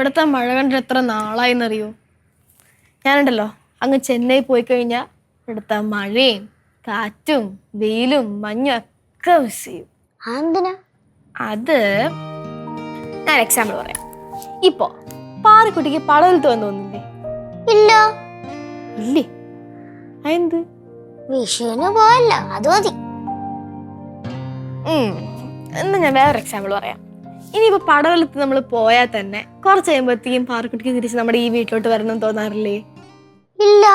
ഇവിടുത്തെ മഴ കണ്ടിട്ട് എത്ര നാളായിന്നറിയോ? ഞാനുണ്ടല്ലോ അങ്ങ് ചെന്നൈ പോയി കഴിഞ്ഞാൽ ഇവിടുത്തെ മഴയും കാറ്റും വെയിലും മഞ്ഞും ഒക്കെ മിസ് ചെയ്യും. എന്തിനാ അത് ഞാൻ എക്സാമ്പിൾ പറയാം. ഇപ്പോ പാറക്കുട്ടിക്ക് പളവിൽ തോന്നുന്നില്ലേ? ഇല്ല. ഇല്ലേ? അതെന്ത്? വിഷുവിന് പോയല്ല അത് മതി. ഉം. എന്നാ ഞാൻ വേറൊരു എക്സാമ്പിൾ പറയാം. ഇനിയിപ്പോ പടവലത്ത് നമ്മൾ പോയാൽ തന്നെ കുറച്ച് കഴിയുമ്പോഴത്തേക്കും പാറക്കുട്ടിക്ക് തിരിച്ച് നമ്മുടെ ഈ വീട്ടിലോട്ട് വരണം തോന്നാറില്ലേ? ഇല്ല.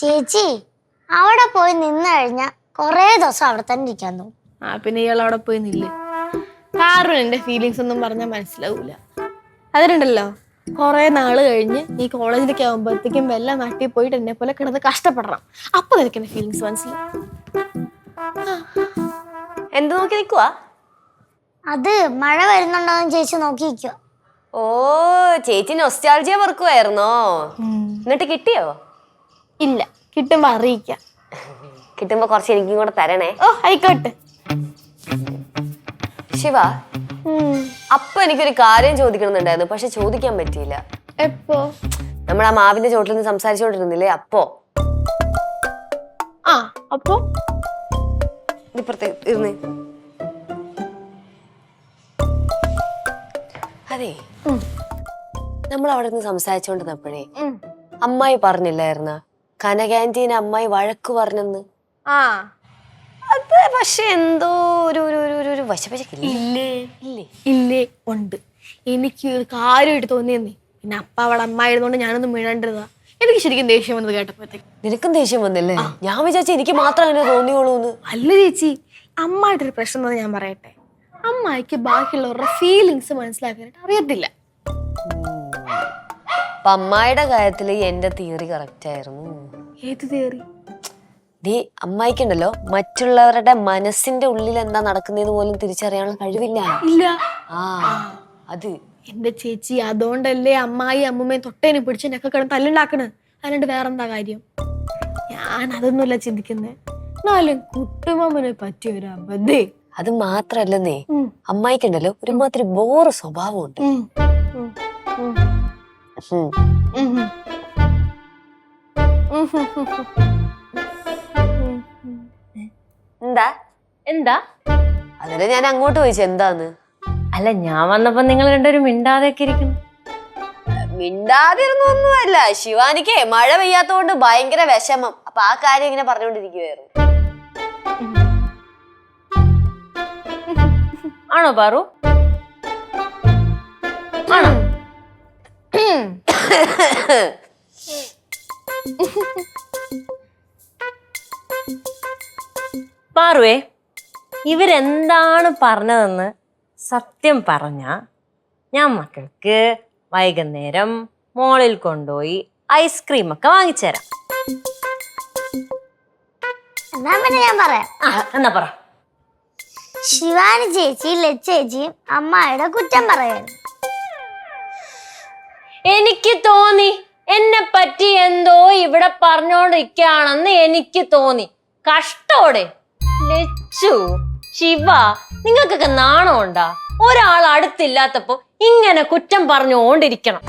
ചേച്ചി അവിടെ പോയി നിന്ന് കഴിഞ്ഞ കൊറേ ദിവസം അവിടെ തന്നെ ഇരിക്കാൻ തോന്നും. ആ പിന്നെ ഇയാൾ അവിടെ പോയി നില്ല്. കാരണം എന്റെ ഫീലിങ്സ് ഒന്നും പറഞ്ഞാൽ മനസ്സിലാവൂല. അതിനുണ്ടല്ലോ കുറേ നാൾ കഴിഞ്ഞ് ഈ കോളേജിലേക്ക് ആകുമ്പോഴത്തേക്കും വല്ല നാട്ടിൽ പോയിട്ട് എന്നെ പോലെ കിടന്ന് കഷ്ടപ്പെടണം. അപ്പൊ നിനക്ക് എന്റെ ഫീലിങ്സ് മനസ്സിലാവും. എന്ത് നോക്കി നിക്കുവാ? അത് മഴ വരുന്നുണ്ടോന്ന് ചേച്ചി നോക്കിയിരിക്കോ ഓ ചേച്ചി നൊസ്റ്റാൾജിയ വർക്കുമായിരുന്നോ എന്നിട്ട് കിട്ടിയോ? ഇല്ല കിട്ടുമ്പോ അറിയിക്കാം. കിട്ടുമ്പോ കുറച്ച് എനിക്കും കൂടെ തരണേ. ഓ ആയിക്കോട്ടെ. ശിവ അപ്പൊ എനിക്കൊരു കാര്യം ചോദിക്കണമെന്നുണ്ടായിരുന്നു പക്ഷെ ചോദിക്കാൻ പറ്റിയില്ല. എപ്പോ? നമ്മൾ ആ മാവിന്റെ ചോട്ടിൽ നിന്ന് സംസാരിച്ചോണ്ടിരുന്നില്ലേ അപ്പോ? ആ അപ്പോ? ഇപ്പുറത്തെ ഇരുന്ന്. അതെ. നമ്മൾ അവിടെ നിന്ന് സംസാരിച്ചോണ്ടിരുന്നപ്പോഴേ അമ്മായി പറഞ്ഞില്ലായിരുന്ന? കന ക്യാന്റീൻ അമ്മായി വഴക്ക് പറഞ്ഞെന്ന്? ആ. അത് പക്ഷെ എന്തോ ഒരു ഒരു ഒരു ഒരു ഒരു ഇല്ലേ? ഇല്ലേ? ഇല്ലേ ഉണ്ട്. എനിക്ക് ഒരു കാര്യമായിട്ട് തോന്നിയെന്നേ. പിന്നെ അപ്പ അവളെ അമ്മ ആയതുകൊണ്ട് ഞാനൊന്നും വീഴേണ്ടതാ എനിക്ക് ശരിക്കും ദേഷ്യം വന്നത് കേട്ടപ്പോഴത്തേക്ക്. നിനക്കും ദേഷ്യം വന്നില്ലേ? ഞാൻ വിചാരിച്ചു എനിക്ക് മാത്രം അങ്ങനെ തോന്നിയോളൂന്ന്. അല്ല ചേച്ചി അമ്മായിട്ടൊരു പ്രശ്നം എന്താ ഞാൻ പറയട്ടെ. അമ്മായിക്ക് ബാക്കിയുള്ളവരുടെ ഫീലിങ്സ് മനസ്സിലാക്കാനായിട്ട് അറിയത്തില്ല. അപ്പൊ അമ്മായിയുടെ കാര്യത്തിൽ എന്റെ തിയറി കറക്റ്റ് ആയിരുന്നു. ഏത് തിയറി ദേ അമ്മായിക്കുണ്ടല്ലോ മറ്റുള്ളവരുടെ മനസ്സിന്റെ ഉള്ളിൽ എന്താ നടക്കുന്നതെന്ന് പോലും തിരിച്ചറിയാനുള്ള കഴിവില്ല. ഇല്ല. ആ അത്. എന്റെ ചേച്ചി അതുകൊണ്ടല്ലേ അമ്മായി അമ്മൂമ്മയും തൊട്ടേനെ പിടിച്ച് എന്നൊക്കെ കിടന്ന് തല്ലുണ്ടാക്കണ്. അല്ലാണ്ട് വേറെന്താ കാര്യം? ഞാൻ അതൊന്നുമല്ല ചിന്തിക്കുന്നത് എന്നാലും കുട്ടുമാമനെ പറ്റിയ ഒരു അബദ്ധേ. അത് മാത്രല്ലെന്നേ. അമ്മായിക്കുണ്ടല്ലോ ഒരുമാതിരി ബോറ് സ്വഭാവമുണ്ട്. എന്താ? എന്താ? അതല്ല ഞാൻ അങ്ങോട്ട് ചോദിച്ചു എന്താന്ന്? അല്ല ഞാൻ വന്നപ്പോ നിങ്ങൾ രണ്ടുപേരും മിണ്ടാതെയൊക്കെ ഇരിക്കുന്നു. മിണ്ടാതിരുന്നൊന്നുമല്ല ശിവാനിക്കേ മഴ പെയ്യാത്തോണ്ട് ഭയങ്കര വിഷമം. അപ്പൊ ആ കാര്യം ഇങ്ങനെ പറഞ്ഞുകൊണ്ടിരിക്കുവായിരുന്നു. ആണോ പാറു? ആണോ? പാറുവേ ഇവരെന്താണ് പറഞ്ഞതെന്ന് സത്യം പറഞ്ഞ ഞാൻ മക്കൾക്ക് വൈകുന്നേരം മോളിൽ കൊണ്ടുപോയി ഐസ്ക്രീം ഒക്കെ വാങ്ങിച്ചുതരാം എന്നാ പിന്നെ ഞാൻ പറയാം. ആ, എന്നാ പറ. ശിവാനി ചേച്ചി ലച്ചേച്ചിയും അമ്മായിയുടെ കുറ്റം പറയുന്നു. എനിക്ക് തോന്നി എന്നെ പറ്റി എന്തോ ഇവിടെ പറഞ്ഞോണ്ടിരിക്കുകയാണെന്ന് എനിക്ക് തോന്നി. കഷ്ടോടെ. ലച്ചു ശിവ നിങ്ങൾക്കൊക്കെ നാണമുണ്ടാ? ഒരാൾ അടുത്തില്ലാത്തപ്പോ ഇങ്ങനെ കുറ്റം പറഞ്ഞുകൊണ്ടിരിക്കണം.